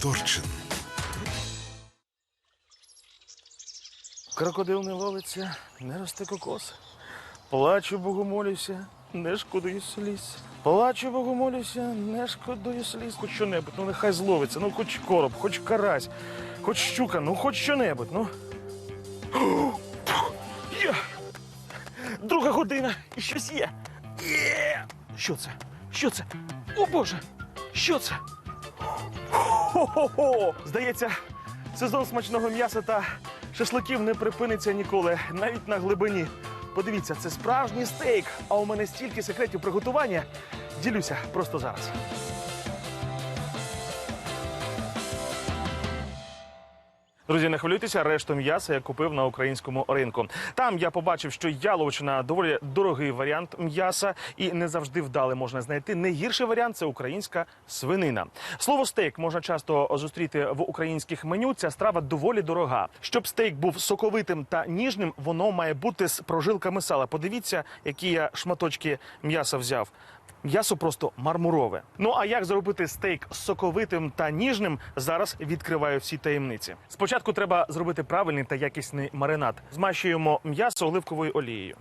Торчин. Крокодил не ловиться, не росте кокос. Плачу, Богу молюся, не шкодую сліз. Плачу, Богу молюся, не шкодую сліз. Хоч що-небудь, ну нехай зловиться, ну хоч короб, хоч карась, хоч щука, ну хоч що-небудь, ну. Є! Друга година і щось є. Є! Що це? Що це? О Боже! Що це? Хо-хо-хо! Здається, сезон смачного м'яса та шашликів не припиниться ніколи, навіть на глибині. Подивіться, це справжній стейк. А у мене стільки секретів приготування. Ділюся просто зараз. Друзі, не хвилюйтеся, решту м'яса я купив на українському ринку. Там я побачив, що яловичина доволі дорогий варіант м'яса, і не завжди вдале можна знайти. Не гірший варіант це українська свинина. Слово стейк можна часто зустріти в українських меню. Ця страва доволі дорога. Щоб стейк був соковитим та ніжним, воно має бути з прожилками сала. Подивіться, які я шматочки м'яса взяв. М'ясо просто мармурове. Ну а як зробити стейк соковитим та ніжним? Зараз відкриваю всі таємниці. Спочатку треба зробити правильний та якісний маринад. Змащуємо м'ясо оливковою олією.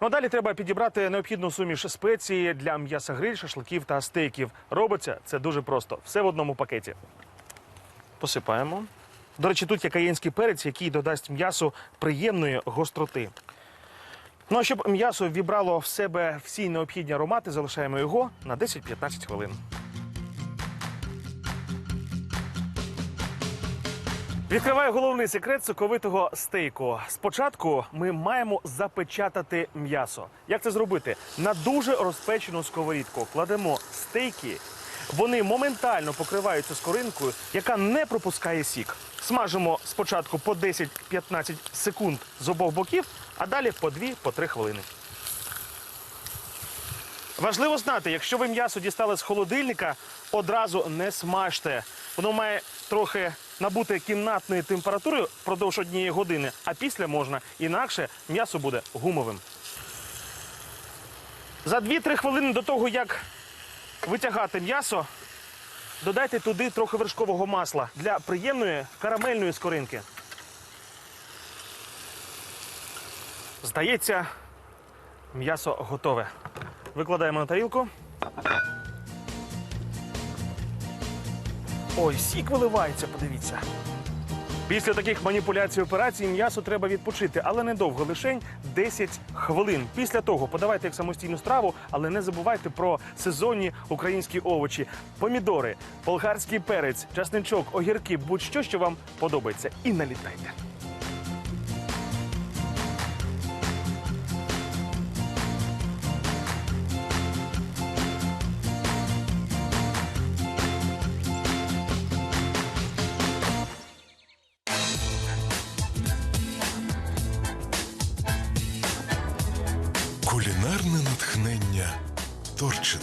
Ну а далі треба підібрати необхідну суміш спеції для м'яса гриль, шашликів та стейків. Робиться це дуже просто. Все в одному пакеті. Посипаємо. До речі, тут є каєнський перець, який додасть м'ясу приємної гостроти. Ну а щоб м'ясо вібрало в себе всі необхідні аромати, залишаємо його на 10-15 хвилин. Відкриваю головний секрет соковитого стейку. Спочатку ми маємо запечатати м'ясо. Як це зробити? На дуже розпечену сковорідку кладемо стейки. Вони моментально покриваються скоринкою, яка не пропускає сік. Смажимо спочатку по 10-15 секунд з обох боків, а далі по 2-3 хвилини. Важливо знати, якщо ви м'ясо дістали з холодильника, одразу не смажте. Воно має трохи набути кімнатної температури впродовж однієї години, а після можна, інакше м'ясо буде гумовим. За 2-3 хвилини до того, як витягати м'ясо, додайте туди трохи вершкового масла для приємної карамельної скоринки. Здається, м'ясо готове. Викладаємо на тарілку. Ой, сік виливається, подивіться. Після таких маніпуляцій операцій м'ясо треба відпочити, але недовго, лишень 10 хвилин. Після того подавайте як самостійну страву, але не забувайте про сезонні українські овочі, помідори, болгарський перець, часничок, огірки, будь-що, що вам подобається. І налітайте. Кулінарне натхнення Торчин.